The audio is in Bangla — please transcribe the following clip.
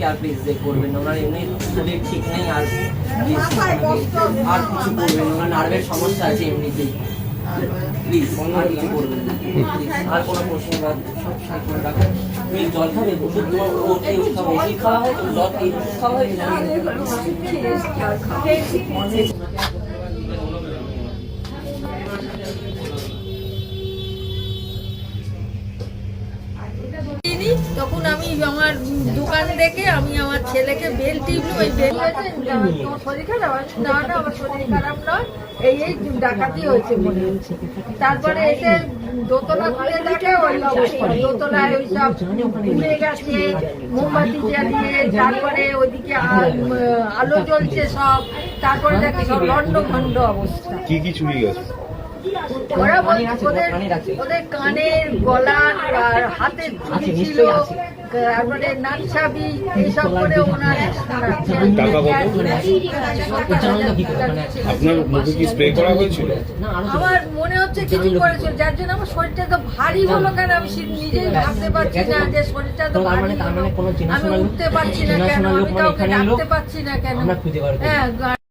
আর please যে করবেন। ওনার এমনি ঠিক নেই আর আর কিছু করবেন ওনার নার্ভের সমস্যা আছে এমনিতেই প্লিজ আর কিছু আর কোনো প্রশ্ন বাদ সব সাইড রাখেন তুমি জল খাবে ওষুধ খাওয়া হয় জল খাওয়া হয় তখন আমি আমার দোকান দেখে আমি আমার ছেলেকে বেল টিপলো ওই বেল হয়েছে তোমার শরীর খারাপ আমি না না আমার শরীর খারাপ নয়। এই এই ডাকাতি হয়েছে মনে হচ্ছে। তারপরে এসে দোতলা খুলে দেখে ওই অবস্থা দোতলায় ওই সব উড়ে গেছে মোমবাতি জ্বালিয়ে তারপরে ওইদিকে আলো জ্বলছে সব। তারপরে দেখে সব লন্ড ভন্ড অবস্থা। কি কি চুরি গেছে? ওরা বলছে ওদের ওদের কানের গলার আর হাতের ছিল তারপরে নাকছাবি এইসব করে ওনার আপনার মুখে কি স্প্রে করা হয়েছিল? আমার মনে হচ্ছে কিছু করেছিল যার জন্য আমার শরীরটা তো ভারী হলো কেন আমি নিজেই ভাবতে পারছি না যে শরীরটা তো ভারী হলো। আমি উঠতে পারছি না কেন আমি কাউকে ডাকতে পারছি না কেন। হ্যাঁ